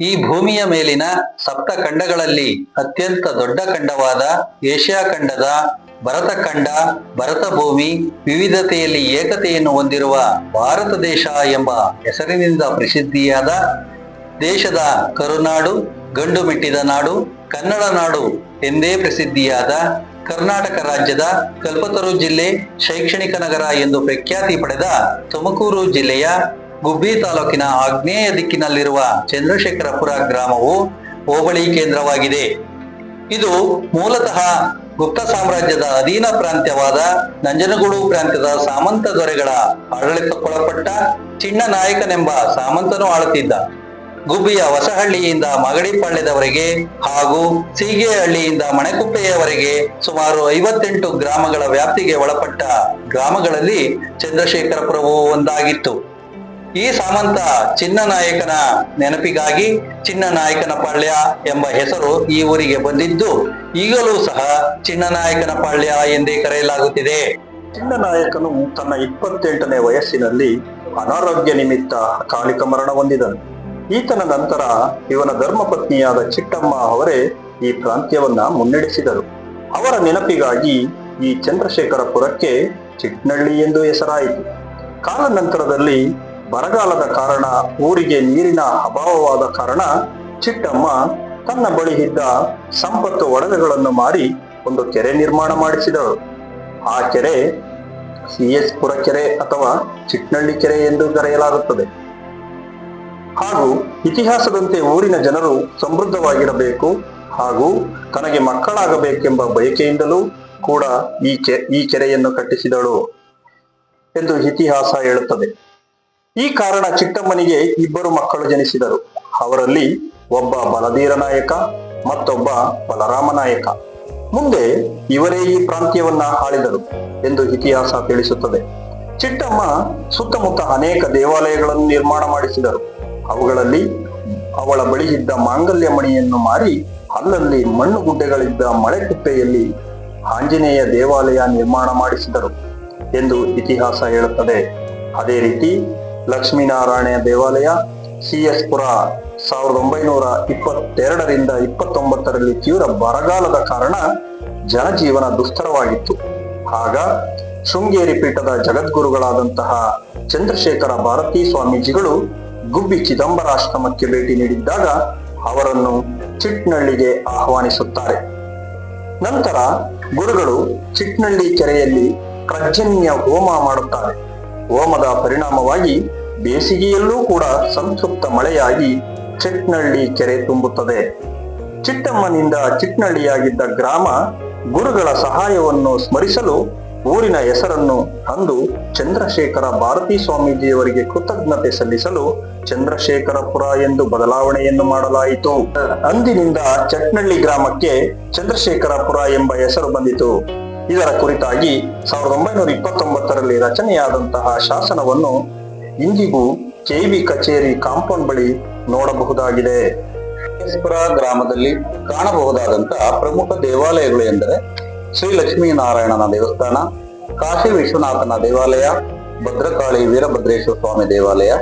ಈ ಭೂಮಿಯ ಮೇಲಿನ ಸಪ್ತ ಖಂಡಗಳಲ್ಲಿ ಅತ್ಯಂತ ದೊಡ್ಡ ಖಂಡವಾದ ಏಷ್ಯಾ ಖಂಡದ ಭರತ ಖಂಡ, ಭರತ ಭೂಮಿ, ವಿವಿಧತೆಯಲ್ಲಿ ಏಕತೆಯನ್ನು ಹೊಂದಿರುವ ಭಾರತ ದೇಶ ಎಂಬ ಹೆಸರಿನಿಂದ ಪ್ರಸಿದ್ಧಿಯಾದ ದೇಶದ ಕರುನಾಡು, ಗಂಡು ಮೆಟ್ಟಿದ ನಾಡು, ಕನ್ನಡ ನಾಡು ಎಂದೇ ಪ್ರಸಿದ್ಧಿಯಾದ ಕರ್ನಾಟಕ ರಾಜ್ಯದ ಕಲ್ಪತರು ಜಿಲ್ಲೆ ಶೈಕ್ಷಣಿಕ ನಗರ ಎಂದು ಪ್ರಖ್ಯಾತಿ ಪಡೆದ ತುಮಕೂರು ಜಿಲ್ಲೆಯ ಗುಬ್ಬಿ ತಾಲೂಕಿನ ಆಗ್ನೇಯ ದಿಕ್ಕಿನಲ್ಲಿರುವ ಚಂದ್ರಶೇಖರಪುರ ಗ್ರಾಮವು ಹೋಬಳಿ ಕೇಂದ್ರವಾಗಿದೆ. ಇದು ಮೂಲತಃ ಗುಪ್ತ ಸಾಮ್ರಾಜ್ಯದ ಅಧೀನ ಪ್ರಾಂತ್ಯವಾದ ನಂಜನಗೂಡು ಪ್ರಾಂತ್ಯದ ಸಾಮಂತ ದೊರೆಗಳ ಆಡಳಿತಕ್ಕೊಳಪಟ್ಟ ಚಿಣ್ಣ ನಾಯಕನೆಂಬ ಸಾಮಂತನು ಆಳುತ್ತಿದ್ದ. ಗುಬ್ಬಿಯ ಹೊಸಹಳ್ಳಿಯಿಂದ ಮಗಡಿಪಾಳ್ಯದವರೆಗೆ ಹಾಗೂ ಸೀಗೆಹಳ್ಳಿಯಿಂದ ಮಣೆಕುಪ್ಪೆಯವರೆಗೆ ಸುಮಾರು ಐವತ್ತೆಂಟು ಗ್ರಾಮಗಳ ವ್ಯಾಪ್ತಿಗೆ ಒಳಪಟ್ಟ ಗ್ರಾಮಗಳಲ್ಲಿ ಚಂದ್ರಶೇಖರಪುರವು ಒಂದಾಗಿತ್ತು. ಈ ಸಾಮಂತ ಚಿನ್ನನಾಯಕನ ನೆನಪಿಗಾಗಿ ಚಿನ್ನನಾಯಕನ ಪಾಳ್ಯ ಎಂಬ ಹೆಸರು ಈ ಊರಿಗೆ ಬಂದಿದ್ದು, ಈಗಲೂ ಸಹ ಚಿನ್ನನಾಯಕನ ಪಾಳ್ಯ ಎಂದೇ ಕರೆಯಲಾಗುತ್ತಿದೆ. ಚಿನ್ನನಾಯಕನು ತನ್ನ ಇಪ್ಪತ್ತೆಂಟನೇ ವಯಸ್ಸಿನಲ್ಲಿ ಅನಾರೋಗ್ಯ ನಿಮಿತ್ತ ಕಾಲಿಕ ಮರಣ ಹೊಂದಿದನು. ಈತನ ನಂತರ ಇವನ ಧರ್ಮಪತ್ನಿಯಾದ ಚಿಟ್ಟಮ್ಮ ಅವರೇ ಈ ಪ್ರಾಂತ್ಯವನ್ನ ಮುನ್ನಡೆಸಿದರು. ಅವರ ನೆನಪಿಗಾಗಿ ಈ ಚಂದ್ರಶೇಖರಪುರಕ್ಕೆ ಚಿಟ್ನಳ್ಳಿ ಎಂದು ಹೆಸರಾಯಿತು. ಕಾಲಾನಂತರದಲ್ಲಿ ಬರಗಾಲದ ಕಾರಣ, ಊರಿಗೆ ನೀರಿನ ಅಭಾವವಾದ ಕಾರಣ ಚಿಟ್ಟಮ್ಮ ತನ್ನ ಬಳಿ ಇದ್ದ ಸಂಪತ್ತು ಒಡವೆಗಳನ್ನು ಮಾರಿ ಒಂದು ಕೆರೆ ನಿರ್ಮಾಣ ಮಾಡಿಸಿದಳು. ಆ ಕೆರೆ ಸಿ ಎಸ್ ಪುರ ಕೆರೆ ಅಥವಾ ಚಿಟ್ನಳ್ಳಿ ಕೆರೆ ಎಂದು ಕರೆಯಲಾಗುತ್ತದೆ. ಹಾಗೂ ಇತಿಹಾಸದಂತೆ ಊರಿನ ಜನರು ಸಮೃದ್ಧವಾಗಿರಬೇಕು ಹಾಗೂ ತನಗೆ ಮಕ್ಕಳಾಗಬೇಕೆಂಬ ಬಯಕೆಯಿಂದಲೂ ಕೂಡ ಈ ಕೆ, ಈ ಕೆರೆಯನ್ನು ಕಟ್ಟಿಸಿದಳು ಎಂದು ಇತಿಹಾಸ ಹೇಳುತ್ತದೆ. ಈ ಕಾರಣ ಚಿಕ್ಕಮ್ಮನಿಗೆ ಇಬ್ಬರು ಮಕ್ಕಳು ಜನಿಸಿದರು. ಅವರಲ್ಲಿ ಒಬ್ಬ ಬಲಧೀರ ನಾಯಕ, ಮತ್ತೊಬ್ಬ ಬಲರಾಮ ನಾಯಕ. ಮುಂದೆ ಇವರೇ ಈ ಪ್ರಾಂತ್ಯವನ್ನ ಆಳಿದರು ಎಂದು ಇತಿಹಾಸ ತಿಳಿಸುತ್ತದೆ. ಚಿಟ್ಟಮ್ಮ ಸುತ್ತಮುತ್ತ ಅನೇಕ ದೇವಾಲಯಗಳನ್ನು ನಿರ್ಮಾಣ ಮಾಡಿಸಿದರು. ಅವುಗಳಲ್ಲಿ ಅವಳ ಬಳಿ ಇದ್ದ ಮಾಂಗಲ್ಯ ಮಣಿಯನ್ನು ಮಾರಿ, ಅಲ್ಲಲ್ಲಿ ಮಣ್ಣು ಗುಡ್ಡೆಗಳಿದ್ದ ಮಳೆಕುಪ್ಪೆಯಲ್ಲಿ ಆಂಜನೇಯ ದೇವಾಲಯ ನಿರ್ಮಾಣ ಮಾಡಿಸಿದರು ಎಂದು ಇತಿಹಾಸ ಹೇಳುತ್ತದೆ. ಅದೇ ರೀತಿ ಲಕ್ಷ್ಮೀನಾರಾಯಣ ದೇವಾಲಯ ಸಿ ಎಸ್ ಪುರ ಸಾವಿರದ ಒಂಬೈನೂರ ಇಪ್ಪತ್ತೆರಡರಿಂದ ಇಪ್ಪತ್ತೊಂಬತ್ತರಲ್ಲಿ ತೀವ್ರ ಬರಗಾಲದ ಕಾರಣ ಜನಜೀವನ ದುಸ್ತರವಾಗಿತ್ತು. ಆಗ ಶೃಂಗೇರಿ ಪೀಠದ ಜಗದ್ಗುರುಗಳಾದಂತಹ ಚಂದ್ರಶೇಖರ ಭಾರತೀ ಸ್ವಾಮೀಜಿಗಳು ಗುಬ್ಬಿ ಚಿದಂಬರಾಶ್ರಮಕ್ಕೆ ಭೇಟಿ ನೀಡಿದ್ದಾಗ ಅವರನ್ನು ಚಿಟ್ನಳ್ಳಿಗೆ ಆಹ್ವಾನಿಸುತ್ತಾರೆ. ನಂತರ ಗುರುಗಳು ಚಿಟ್ನಳ್ಳಿ ಕೆರೆಯಲ್ಲಿ ಪ್ರಜನ್ಯ ಹೋಮ ಮಾಡುತ್ತಾರೆ. ಹೋಮದ ಪರಿಣಾಮವಾಗಿ ಬೇಸಿಗೆಯಲ್ಲೂ ಕೂಡ ಸಂತೃಪ್ತ ಮಳೆಯಾಗಿ ಚಿಟ್ನಳ್ಳಿ ಕೆರೆ ತುಂಬುತ್ತದೆ. ಚಿಟ್ಟಮ್ಮನಿಂದ ಚಿಟ್ನಳ್ಳಿಯಾಗಿದ್ದ ಗ್ರಾಮ ಗುರುಗಳ ಸಹಾಯವನ್ನು ಸ್ಮರಿಸಲು ಊರಿನ ಹೆಸರನ್ನು ಅಂದು ಚಂದ್ರಶೇಖರ ಭಾರತೀ ಸ್ವಾಮೀಜಿಯವರಿಗೆ ಕೃತಜ್ಞತೆ ಸಲ್ಲಿಸಲು ಚಂದ್ರಶೇಖರಪುರ ಎಂದು ಬದಲಾವಣೆಯನ್ನು ಮಾಡಲಾಯಿತು. ಅಂದಿನಿಂದ ಚಟ್ನಳ್ಳಿ ಗ್ರಾಮಕ್ಕೆ ಚಂದ್ರಶೇಖರಪುರ ಎಂಬ ಹೆಸರು ಬಂದಿತು. ಇದರ ಕುರಿತಾಗಿ ಸಾವಿರದ ಒಂಬೈನೂರ ಇಪ್ಪತ್ತೊಂಬತ್ತರಲ್ಲಿ ರಚನೆಯಾದಂತಹ ಶಾಸನವನ್ನು ಇಂದಿಗೂ ಕೆವಿ ಕಚೇರಿ ಕಾಂಪೌಂಡ್ ಬಳಿ ನೋಡಬಹುದಾಗಿದೆ. ಗ್ರಾಮದಲ್ಲಿ ಕಾಣಬಹುದಾದಂತಹ ಪ್ರಮುಖ ದೇವಾಲಯಗಳು ಎಂದರೆ ಶ್ರೀ ಲಕ್ಷ್ಮೀನಾರಾಯಣನ ದೇವಸ್ಥಾನ, ಕಾಶಿ ವಿಶ್ವನಾಥನ ದೇವಾಲಯ, ಭದ್ರಕಾಳಿ ವೀರಭದ್ರೇಶ್ವರ ಸ್ವಾಮಿ ದೇವಾಲಯ,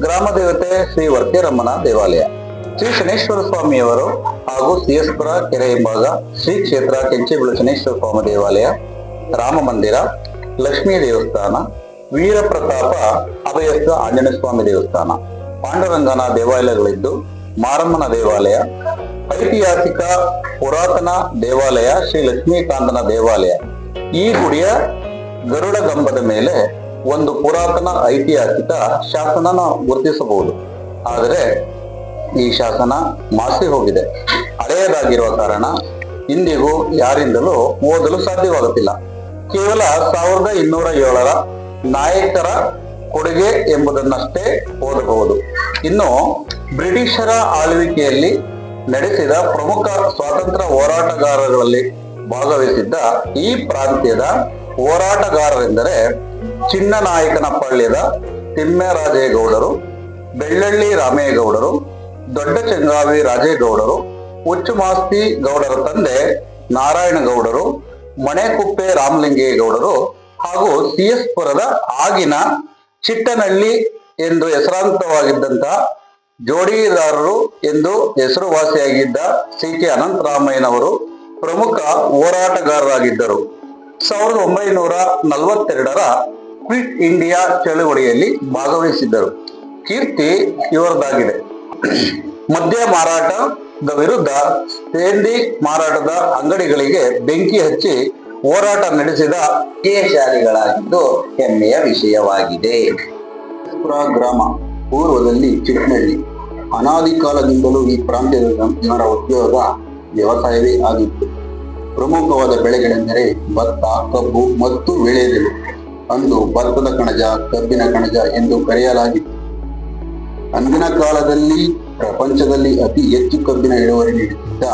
ಗ್ರಾಮ ದೇವತೆ ಶ್ರೀ ವರ್ತೇರಮ್ಮನ ದೇವಾಲಯ. ಶ್ರೀ ಶನೇಶ್ವರ ಸ್ವಾಮಿಯವರು ಹಾಗೂ ಸಿಎಸ್ಪುರ ಕೆರೆ ಹಿಂಭಾಗ ಶ್ರೀ ಕ್ಷೇತ್ರ ಕೆಂಚೇಬೀಳು ಶನೇಶ್ವರ ಸ್ವಾಮಿ ದೇವಾಲಯ, ರಾಮ ಮಂದಿರ, ಲಕ್ಷ್ಮೀ ದೇವಸ್ಥಾನ ವೀರ ಪ್ರತಾಪ ಅಭಯಸ್ಥ ಆಂಜನೇಯ ಸ್ವಾಮಿ ದೇವಸ್ಥಾನ, ಪಾಂಡುರಂಗನ ದೇವಾಲಯಗಳಿದ್ದು ಮಾರಮ್ಮನ ದೇವಾಲಯ, ಐತಿಹಾಸಿಕ ಪುರಾತನ ದೇವಾಲಯ ಶ್ರೀ ಲಕ್ಷ್ಮೀಕಾಂತನ ದೇವಾಲಯ. ಈ ಗುಡಿಯ ಗರುಡ ಗಂಬದ ಮೇಲೆ ಒಂದು ಪುರಾತನ ಐತಿಹಾಸಿಕ ಶಾಸನ ಗುರುತಿಸಬಹುದು. ಆದರೆ ಈ ಶಾಸನ ಮಾಸಿ ಹೋಗಿದೆ. ಹಳೆಯದಾಗಿರುವ ಕಾರಣ ಇಂದಿಗೂ ಯಾರಿಂದಲೂ ಓದಲು ಸಾಧ್ಯವಾಗುತ್ತಿಲ್ಲ. ಕೇವಲ ಸಾವಿರದ ಇನ್ನೂರ ಏಳರ ನಾಯಕರ ಕೊಡುಗೆ ಎಂಬುದನ್ನಷ್ಟೇ ಓದಬಹುದು. ಇನ್ನು ಬ್ರಿಟಿಷರ ಆಳ್ವಿಕೆಯಲ್ಲಿ ನಡೆಸಿದ ಪ್ರಮುಖ ಸ್ವಾತಂತ್ರ್ಯ ಹೋರಾಟಗಾರರಲ್ಲಿ ಭಾಗವಹಿಸಿದ್ದ ಈ ಪ್ರಾಂತ್ಯದ ಹೋರಾಟಗಾರರೆಂದರೆ ಚಿನ್ನನಾಯಕನ ಪಾಳ್ಯದ ತಿಮ್ಮೆರಾಜೇಗೌಡರು, ಬೆಳ್ಳಳ್ಳಿ ರಾಮೇಗೌಡರು ದೊಡ್ಡ ಚಂದ್ರಾವಿ ರಾಜೇಗೌಡರು ಉಚ್ಚುಮಾಸ್ತಿ ಗೌಡರ ತಂದೆ ನಾರಾಯಣಗೌಡರು ಮಣೆಕುಪ್ಪೆ ರಾಮಲಿಂಗೇಗೌಡರು ಹಾಗೂ ಸಿ ಎಸ್ ಪುರದ ಆಗಿನ ಚಿಟ್ಟನಹಳ್ಳಿ ಎಂದು ಹೆಸರಾಂತವಾಗಿದ್ದಂತಹ ಜೋಡಿದಾರರು ಎಂದು ಹೆಸರುವಾಸಿಯಾಗಿದ್ದ ಸಿ ಕೆ ಅನಂತರಾಮಯ್ಯನವರು ಪ್ರಮುಖ ಹೋರಾಟಗಾರರಾಗಿದ್ದರು. ಸಾವಿರದ ಒಂಬೈನೂರ ನಲವತ್ತೆರಡರ ಕ್ವಿಟ್ ಇಂಡಿಯಾ ಚಳುವಳಿಯಲ್ಲಿ ಭಾಗವಹಿಸಿದ್ದರು. ಕೀರ್ತಿ ಇವರದಾಗಿದೆ. ಮದ್ಯ ಮಾರಾಟದ ವಿರುದ್ಧ ಸೇಂದಿ ಮಾರಾಟದ ಅಂಗಡಿಗಳಿಗೆ ಬೆಂಕಿ ಹಚ್ಚಿ ಹೋರಾಟ ನಡೆಸಿದ ಶಾಲೆಗಳಾಗಿದ್ದು ಹೆಮ್ಮೆಯ ವಿಷಯವಾಗಿದೆ. ಗ್ರಾಮ, ಪೂರ್ವದಲ್ಲಿ ಚಿಕ್ಕನಹಳ್ಳಿ ಅನಾದಿ ಕಾಲದಿಂದಲೂ ಈ ಪ್ರಾಂತ್ಯದ ಜನರ ಉದ್ಯೋಗ ವ್ಯವಸಾಯವೇ ಆಗಿತ್ತು. ಪ್ರಮುಖವಾದ ಬೆಳೆಗಳೆಂದರೆ ಭತ್ತ, ಕಬ್ಬು ಮತ್ತು ವಿಳೆದೆಲೆ ಅಂದು ಭತ್ತದ ಕಣಜ, ಕಬ್ಬಿನ ಕಣಜ ಎಂದು ಕರೆಯಲಾಗಿತ್ತು. ಅಂದಿನ ಕಾಲದಲ್ಲಿ ಪ್ರಪಂಚದಲ್ಲಿ ಅತಿ ಹೆಚ್ಚು ಕಬ್ಬಿನ ಇಳುವರಿ ನೀಡುತ್ತಿದ್ದ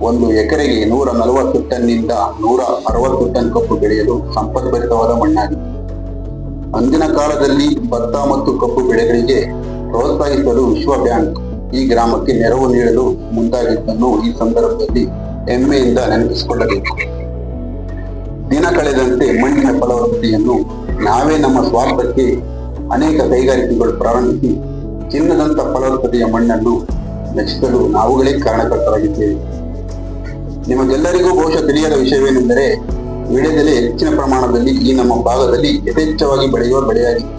ಒಂದು ಎಕರೆಗೆ ನೂರ ನಲವತ್ತು ಟನ್ನಿಂದ ನೂರ ಅರವತ್ತು ಟನ್ ಕಬ್ಬು ಬೆಳೆಯಲು ಸಂಪದ್ಭರಿತವಾದ ಮಣ್ಣಾಗಿತ್ತು ಅಂದಿನ ಕಾಲದಲ್ಲಿ ಭತ್ತ ಮತ್ತು ಕಬ್ಬು ಬೆಳೆಗಳಿಗೆ ಪ್ರೋತ್ಸಾಹಿಸಲು ವಿಶ್ವ ಬ್ಯಾಂಕ್ ಈ ಗ್ರಾಮಕ್ಕೆ ನೆರವು ನೀಡಲು ಮುಂದಾಗಿದ್ದನ್ನು ಈ ಸಂದರ್ಭದಲ್ಲಿ ಹೆಮ್ಮೆಯಿಂದ ನೆನಪಿಸಿಕೊಳ್ಳಬೇಕು. ದಿನ ಕಳೆದಂತೆ ಮಣ್ಣಿನ ಫಲವತ್ತತೆಯನ್ನು ನಾವೇ ನಮ್ಮ ಸ್ವಾರ್ಥಕ್ಕೆ ಅನೇಕ ಕೈಗಾರಿಕೆಗಳು ಪ್ರಾರಂಭಿಸಿ ಚಿನ್ನದಂತ ಫಲವತ್ತತೆಯ ಮಣ್ಣನ್ನು ನಶಿಸಲು ನಾವುಗಳೇ ಕಾರಣಕರ್ತರಾಗಿದ್ದೇವೆ. ನಿಮಗೆಲ್ಲರಿಗೂ ಬಹುಶಃ ತಿಳಿಯದ ವಿಷಯವೇನೆಂದರೆ ವಿಳೆದೆಲೆ ಹೆಚ್ಚಿನ ಪ್ರಮಾಣದಲ್ಲಿ ಈ ನಮ್ಮ ಭಾಗದಲ್ಲಿ ಯಥೇಚ್ಛವಾಗಿ ಬೆಳೆಯುವ ಬೆಳೆಯಾಗಿದೆ.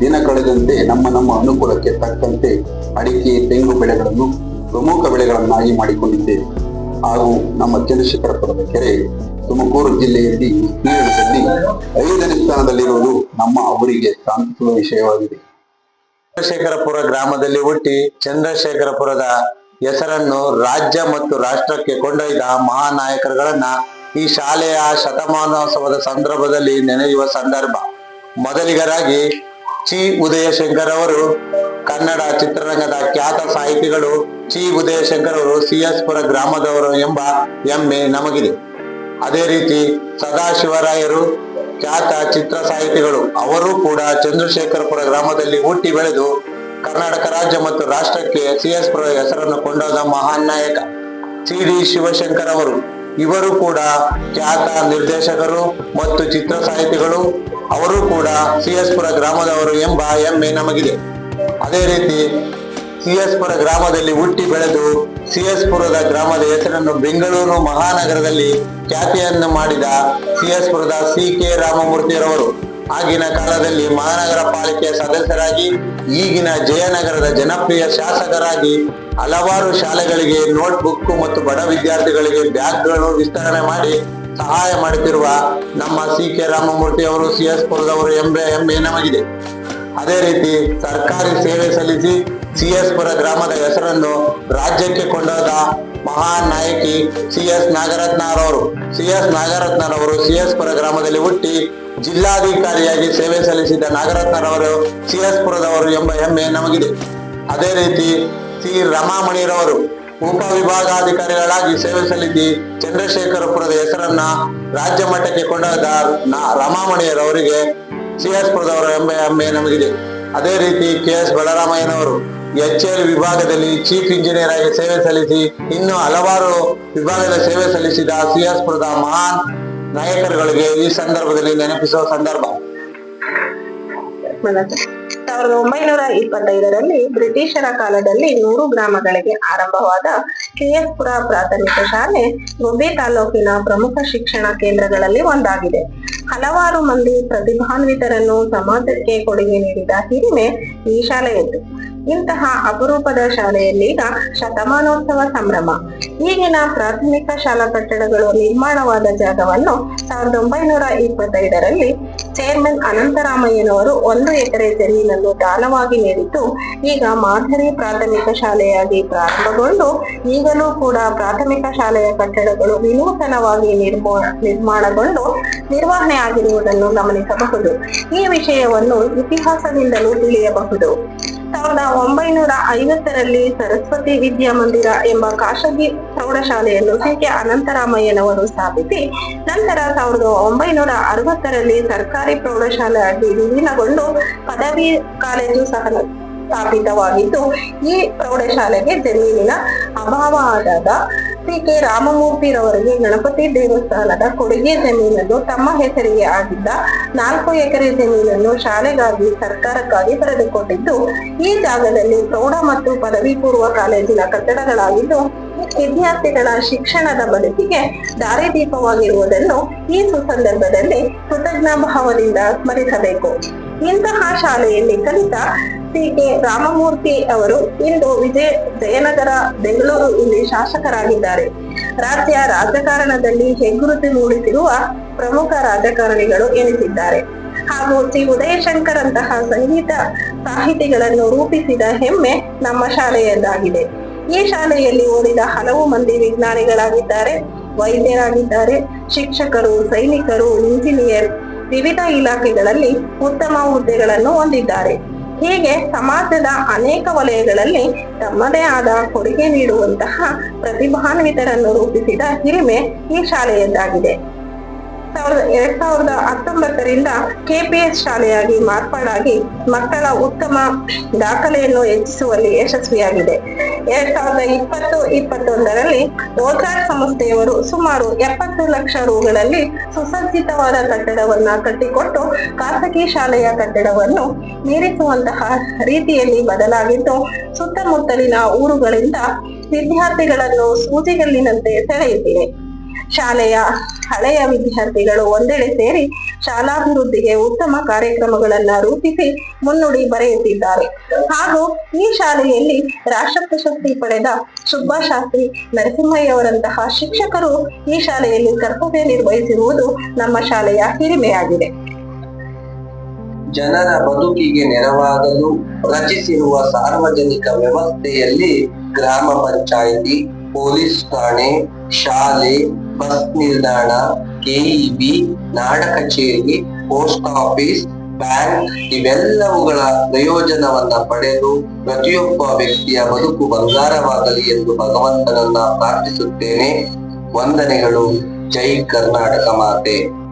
ದಿನ ಕಳೆದಂತೆ ನಮ್ಮ ನಮ್ಮ ಅನುಕೂಲಕ್ಕೆ ತಕ್ಕಂತೆ ಅಡಿಕೆ, ತೆಂಗು ಬೆಳೆಗಳನ್ನು ಪ್ರಮುಖ ಬೆಳೆಗಳನ್ನಾಗಿ ಮಾಡಿಕೊಂಡಿದ್ದೇವೆ. ಹಾಗೂ ನಮ್ಮ ಚಂದ್ರಶೇಖರಪುರದ ಕೆರೆ ತುಮಕೂರು ಜಿಲ್ಲೆಯಲ್ಲಿ ಐದನೇ ಸ್ಥಾನದಲ್ಲಿರುವುದು ನಮ್ಮ ಅವರಿಗೆ ಸಾಂತಿಸುವ ವಿಷಯವಾಗಿದೆ. ಚಂದ್ರಶೇಖರಪುರ ಗ್ರಾಮದಲ್ಲಿ ಹುಟ್ಟಿ ಚಂದ್ರಶೇಖರಪುರದ ಹೆಸರನ್ನು ರಾಜ್ಯ ಮತ್ತು ರಾಷ್ಟ್ರಕ್ಕೆ ಕೊಂಡೊಯ್ದ ಮಹಾನಾಯಕರುಗಳನ್ನ ಈ ಶಾಲೆಯ ಶತಮಾನೋತ್ಸವದ ಸಂದರ್ಭದಲ್ಲಿ ನೆನೆಯುವ ಸಂದರ್ಭ. ಮೊದಲಿಗರಾಗಿ ಚಿ. ಉದಯಶಂಕರ್ ಅವರು, ಕನ್ನಡ ಚಿತ್ರರಂಗದ ಖ್ಯಾತ ಸಾಹಿತಿಗಳು ಚಿ. ಉದಯಶಂಕರ್ ಅವರು ಸಿ ಎಸ್ ಪುರ ಗ್ರಾಮದವರು ಎಂಬ ಹೆಮ್ಮೆ ನಮಗಿದೆ. ಅದೇ ರೀತಿ ಸದಾಶಿವರಾಯರು ಖ್ಯಾತ ಚಿತ್ರ ಸಾಹಿತಿಗಳು, ಅವರು ಕೂಡ ಚಂದ್ರಶೇಖರಪುರ ಗ್ರಾಮದಲ್ಲಿ ಹುಟ್ಟಿ ಬೆಳೆದು ಕರ್ನಾಟಕ ರಾಜ್ಯ ಮತ್ತು ರಾಷ್ಟ್ರಕ್ಕೆ ಸಿ ಎಸ್ ಪುರ ಹೆಸರನ್ನು ಕೊಂಡೋದ ಮಹಾನ್ ನಾಯಕ ಸಿ ಡಿ ಶಿವಶಂಕರ್ ಅವರು. ಇವರು ಕೂಡ ಖ್ಯಾತ ನಿರ್ದೇಶಕರು ಮತ್ತು ಚಿತ್ರ ಸಾಹಿತಿಗಳು, ಅವರು ಕೂಡ ಸಿ ಎಸ್ ಪುರ ಗ್ರಾಮದವರು ಎಂಬ ಹೆಮ್ಮೆ ನಮಗಿದೆ. ಅದೇ ರೀತಿ ಸಿ ಎಸ್ ಪುರ ಗ್ರಾಮದಲ್ಲಿ ಹುಟ್ಟಿ ಬೆಳೆದು ಸಿ ಎಸ್ ಪುರದ ಗ್ರಾಮದ ಹೆಸರನ್ನು ಬೆಂಗಳೂರು ಮಹಾನಗರದಲ್ಲಿ ಖ್ಯಾತಿಯನ್ನು ಮಾಡಿದ ಸಿ ಎಸ್ ಪುರದ ಸಿ ಕೆ ರಾಮಮೂರ್ತಿರವರು. ಆಗಿನ ಕಾಲದಲ್ಲಿ ಮಹಾನಗರ ಪಾಲಿಕೆಯ ಸದಸ್ಯರಾಗಿ, ಈಗಿನ ಜಯನಗರದ ಜನಪ್ರಿಯ ಶಾಸಕರಾಗಿ ಹಲವಾರು ಶಾಲೆಗಳಿಗೆ ನೋಟ್ ಬುಕ್ ಮತ್ತು ಬಡ ವಿದ್ಯಾರ್ಥಿಗಳಿಗೆ ಬ್ಯಾಗ್ಗಳನ್ನು ವಿಸ್ತರಣೆ ಮಾಡಿ ಸಹಾಯ ಮಾಡುತ್ತಿರುವ ನಮ್ಮ ಸಿ ಕೆ ರಾಮಮೂರ್ತಿ ಅವರು ಸಿ ಎಸ್ ಪುರದವರು ಎಂಬ ಹೆಮ್ಮೆ ನಮಗಿದೆ. ಅದೇ ರೀತಿ ಸರ್ಕಾರಿ ಸೇವೆ ಸಲ್ಲಿಸಿ ಸಿ ಎಸ್ ಪುರ ಗ್ರಾಮದ ಹೆಸರನ್ನು ರಾಜ್ಯಕ್ಕೆ ಕೊಂಡೋದ ಮಹಾನ್ ನಾಯಕಿ ಸಿ ಎಸ್ ನಾಗರತ್ನರವರು. ಸಿ ಎಸ್ ನಾಗರತ್ನರವರು ಸಿ ಎಸ್ ಪುರ ಗ್ರಾಮದಲ್ಲಿ ಹುಟ್ಟಿ ಜಿಲ್ಲಾಧಿಕಾರಿಯಾಗಿ ಸೇವೆ ಸಲ್ಲಿಸಿದ ನಾಗರತ್ನರವರು ಸಿ ಎಸ್ ಪುರದವರು ಎಂಬ ಹೆಮ್ಮೆ ನಮಗಿದೆ. ಅದೇ ರೀತಿ ಸಿ ರಮಾಮಣಿರವರು ಉಪವಿಭಾಗಾಧಿಕಾರಿಗಳಾಗಿ ಸೇವೆ ಸಲ್ಲಿಸಿ ಚಂದ್ರಶೇಖರಪುರದ ಹೆಸರನ್ನ ರಾಜ್ಯ ಮಟ್ಟಕ್ಕೆ ಕೊಂಡೊಯ್ದ ನ- ರಮಾಮಣಿಯರವರಿಗೆ ಸಿ ಎಸ್ ಪುರದವರು ಎಂಬ ಹೆಮ್ಮೆ ನಮಗಿದೆ. ಅದೇ ರೀತಿ ಕೆ ಎಸ್ ಬಲರಾಮಯ್ಯನವರು ಎಚ್ ಎಲ್ ವಿಭಾಗದಲ್ಲಿ ಚೀಫ್ ಇಂಜಿನಿಯರ್ ಆಗಿ ಸೇವೆ ಸಲ್ಲಿಸಿ ಇನ್ನು ಹಲವಾರು ವಿಭಾಗದ ಸೇವೆ ಸಲ್ಲಿಸಿದ ಸಿಎಸ್ಪುರದ ಎಸ್ ಪುರದ ಮಹಾನ್ ನಾಯಕರುಗಳಿಗೆ ಈ ಸಂದರ್ಭದಲ್ಲಿ ನೆನಪಿಸುವ ಸಂದರ್ಭ. ಸಾವಿರದ ಒಂಬೈನೂರ ಇಪ್ಪತ್ತೈದರಲ್ಲಿ ಬ್ರಿಟಿಷರ ಕಾಲದಲ್ಲಿ ನೂರು ಗ್ರಾಮಗಳಿಗೆ ಆರಂಭವಾದ ಕೆಎಸ್ ಪುರ ಪ್ರಾಥಮಿಕ ಶಾಲೆ ಗುಬ್ಬಿ ತಾಲೂಕಿನ ಪ್ರಮುಖ ಶಿಕ್ಷಣ ಕೇಂದ್ರಗಳಲ್ಲಿ ಒಂದಾಗಿದೆ. ಹಲವಾರು ಮಂದಿ ಪ್ರತಿಭಾನ್ವಿತರನ್ನು ಸಮಾಜಕ್ಕೆ ಕೊಡುಗೆ ನೀಡಿದ ಹಿರಿಮೆ ಈ ಶಾಲೆಯದ್ದು. ಇಂತಹ ಅಪರೂಪದ ಶಾಲೆಯಲ್ಲೀಗ ಶತಮಾನೋತ್ಸವ ಸಂಭ್ರಮ. ಈಗಿನ ಪ್ರಾಥಮಿಕ ಶಾಲಾ ಕಟ್ಟಡಗಳು ನಿರ್ಮಾಣವಾದ ಜಾಗವನ್ನು ಸಾವಿರದ ಒಂಬೈನೂರ ಇಪ್ಪತ್ತೈದರಲ್ಲಿ ಚೇರ್ಮನ್ ಅನಂತರಾಮಯ್ಯನವರು ಒಂದು ಎಕರೆ ಜಮೀನನ್ನು ದಾನವಾಗಿ ನೀಡಿದ್ದು, ಈಗ ಮಾದರಿ ಪ್ರಾಥಮಿಕ ಶಾಲೆಯಾಗಿ ಪ್ರಾರಂಭಗೊಂಡು ಈಗಲೂ ಕೂಡ ಪ್ರಾಥಮಿಕ ಶಾಲೆಯ ಕಟ್ಟಡಗಳು ವಿನೂತನವಾಗಿ ನಿರ್ಮೋ, ನಿರ್ಮಾಣಗೊಂಡು ನಿರ್ವಹಣೆ ಆಗಿರುವುದನ್ನು ಗಮನಿಸಬಹುದು. ಈ ವಿಷಯವನ್ನು ಇತಿಹಾಸದಿಂದಲೂ ತಿಳಿಯಬಹುದು. ಸಾವಿರದ ಒಂಬೈನೂರ ಐವತ್ತರಲ್ಲಿ ಸರಸ್ವತಿ ವಿದ್ಯಾಮಂದಿರ ಎಂಬ ಖಾಸಗಿ ಪ್ರೌಢಶಾಲೆಯನ್ನು ಸಿ ಕೆ ಅನಂತರಾಮಯ್ಯನವರು ಸ್ಥಾಪಿಸಿ, ನಂತರ ಸಾವಿರದ ಒಂಬೈನೂರ ಅರವತ್ತರಲ್ಲಿ ಸರ್ಕಾರಿ ಪ್ರೌಢಶಾಲೆಯಾಗಿ ವಿಲೀನಗೊಂಡು ಪದವಿ ಕಾಲೇಜು ಸಹ ಸ್ಥಾಪಿತವಾಗಿದ್ದು, ಈ ಪ್ರೌಢಶಾಲೆಗೆ ಜಮೀನಿನ ಅಭಾವ ಆದಾಗ ಸಿ ಕೆ ರಾಮಮೂರ್ತಿರವರಿಗೆ ಗಣಪತಿ ದೇವಸ್ಥಾನದ ಕೊಡುಗೆ ಜಮೀನನ್ನು ತಮ್ಮ ಹೆಸರಿಗೆ ಆಗಿದ್ದ ನಾಲ್ಕು ಎಕರೆ ಜಮೀನನ್ನು ಶಾಲೆಗಾಗಿ ಸರ್ಕಾರಕ್ಕಾಗಿ ಪಡೆದುಕೊಂಡಿದ್ದು, ಈ ಜಾಗದಲ್ಲಿ ಪ್ರೌಢ ಮತ್ತು ಪದವಿ ಪೂರ್ವ ಕಾಲೇಜಿನ ಕಟ್ಟಡಗಳಾಗಿದ್ದು, ವಿದ್ಯಾರ್ಥಿಗಳ ಶಿಕ್ಷಣದ ಬದುಕಿಗೆ ದಾರಿದೀಪವಾಗಿರುವುದನ್ನು ಈ ಸುಸಂದರ್ಭದಲ್ಲಿ ಕೃತಜ್ಞ ಭಾವದಿಂದ ಸ್ಮರಿಸಬೇಕು. ಇಂತಹ ಶಾಲೆಯಲ್ಲಿ ಕಲಿತ ಸಿ ಕೆ ರಾಮಮೂರ್ತಿ ಅವರು ಇಂದು ವಿಜಯ ಜಯನಗರ ಬೆಂಗಳೂರು ಇಲ್ಲಿ ಶಾಸಕರಾಗಿದ್ದಾರೆ. ರಾಜ್ಯ ರಾಜಕಾರಣದಲ್ಲಿ ಹೆಗ್ಗುರುತು ಮೂಡಿಸಿರುವ ಪ್ರಮುಖ ರಾಜಕಾರಣಿಗಳು ಎನಿಸಿದ್ದಾರೆ. ಹಾಗೂ ಸಿ ಉದಯಶಂಕರ್ ಅಂತಹ ಸಂಗೀತ ಸಾಹಿತಿಗಳನ್ನು ರೂಪಿಸಿದ ಹೆಮ್ಮೆ ನಮ್ಮ ಶಾಲೆಯದ್ದಾಗಿದೆ. ಈ ಶಾಲೆಯಲ್ಲಿ ಓದಿದ ಹಲವು ಮಂದಿ ವಿಜ್ಞಾನಿಗಳಾಗಿದ್ದಾರೆ. ವೈದ್ಯರಾಗಿದ್ದಾರೆ. ಶಿಕ್ಷಕರು, ಸೈನಿಕರು, ಇಂಜಿನಿಯರ್ ವಿವಿಧ ಇಲಾಖೆಗಳಲ್ಲಿ ಉತ್ತಮ ಹುದ್ದೆಗಳನ್ನು ಹೊಂದಿದ್ದಾರೆ. ಹೀಗೆ ಸಮಾಜದ ಅನೇಕ ವಲಯಗಳಲ್ಲಿ ತಮ್ಮದೇ ಆದ ಕೊಡುಗೆ ನೀಡುವಂತಹ ಪ್ರತಿಭಾನ್ವಿತರನ್ನು ರೂಪಿಸಿದ ಹಿರಿಮೆ ಈ ಶಾಲೆಯದ್ದಾಗಿದೆ. ಸಾವಿರದ ಎರಡ್ ಸಾವಿರದ ಹತ್ತೊಂಬತ್ತರಿಂದ ಕೆಪಿಎಸ್ ಶಾಲೆಯಾಗಿ ಮಾರ್ಪಾಡಾಗಿ ಮಕ್ಕಳ ಉತ್ತಮ ದಾಖಲೆಯನ್ನು ಹೆಚ್ಚಿಸುವಲ್ಲಿ ಯಶಸ್ವಿಯಾಗಿದೆ. ಎರಡ್ ಸಾವಿರದ ಇಪ್ಪತ್ತು, ಇಪ್ಪತ್ತೊಂದರಲ್ಲಿ ಓಜಾರ್ ಸಂಸ್ಥೆಯವರು ಸುಮಾರು ಎಪ್ಪತ್ತು ಲಕ್ಷ ರೂಗಳಲ್ಲಿ ಸುಸಜ್ಜಿತವಾದ ಕಟ್ಟಡವನ್ನ ಕಟ್ಟಿಕೊಟ್ಟು ಖಾಸಗಿ ಶಾಲೆಯ ಕಟ್ಟಡವನ್ನು ಮೀರಿಸುವಂತಹ ರೀತಿಯಲ್ಲಿ ಬದಲಾಗಿದ್ದು, ಸುತ್ತಮುತ್ತಲಿನ ಊರುಗಳಿಂದ ವಿದ್ಯಾರ್ಥಿಗಳನ್ನು ಸೂಜಿಗಲ್ಲಿನಂತೆ ಸೆಳೆಯುತ್ತಿದೆ ಶಾಲೆಯ ಹಳೆಯ ವಿದ್ಯಾರ್ಥಿಗಳು ಒಂದೆಡೆ ಸೇರಿ ಶಾಲಾಭಿವೃದ್ಧಿಗೆ ಉತ್ತಮ ಕಾರ್ಯಕ್ರಮಗಳನ್ನ ರೂಪಿಸಿ ಮುನ್ನುಡಿ ಬರೆಯುತ್ತಿದ್ದಾರೆ. ಹಾಗೂ ಈ ಶಾಲೆಯಲ್ಲಿ ರಾಷ್ಟ್ರ ಪ್ರಶಸ್ತಿ ಪಡೆದ ಸುಬ್ಬಾಶಾಸ್ತ್ರಿ ನರಸಿಂಹಯ್ಯವರಂತಹ ಶಿಕ್ಷಕರು ಈ ಶಾಲೆಯಲ್ಲಿ ಕರ್ತವ್ಯ ನಿರ್ವಹಿಸಿರುವುದು ನಮ್ಮ ಶಾಲೆಯ ಹಿರಿಮೆಯಾಗಿದೆ. ಜನರ ಬದುಕಿಗೆ ನೆರವಾಗಲು ರಚಿಸಿರುವ ಸಾರ್ವಜನಿಕ ವ್ಯವಸ್ಥೆಯಲ್ಲಿ ಗ್ರಾಮ ಪಂಚಾಯಿತಿ, ಪೊಲೀಸ್ ಠಾಣೆ, ಶಾಲೆ ಬಸ್ ನಿಲ್ದಾಣ ಕೆಇಬಿ ನಾಡ ಕಚೇರಿ, ಪೋಸ್ಟ್ ಆಫೀಸ್, ಬ್ಯಾಂಕ್ ಇವೆಲ್ಲವುಗಳ ಪ್ರಯೋಜನವನ್ನ ಪಡೆದು ಪ್ರತಿಯೊಬ್ಬ ವ್ಯಕ್ತಿಯ ಬದುಕು ಬಂಗಾರವಾಗಲಿ ಎಂದು ಭಗವಂತನನ್ನ ಪ್ರಾರ್ಥಿಸುತ್ತೇನೆ. ವಂದನೆಗಳು. ಜೈ ಕರ್ನಾಟಕ ಮಾತೆ.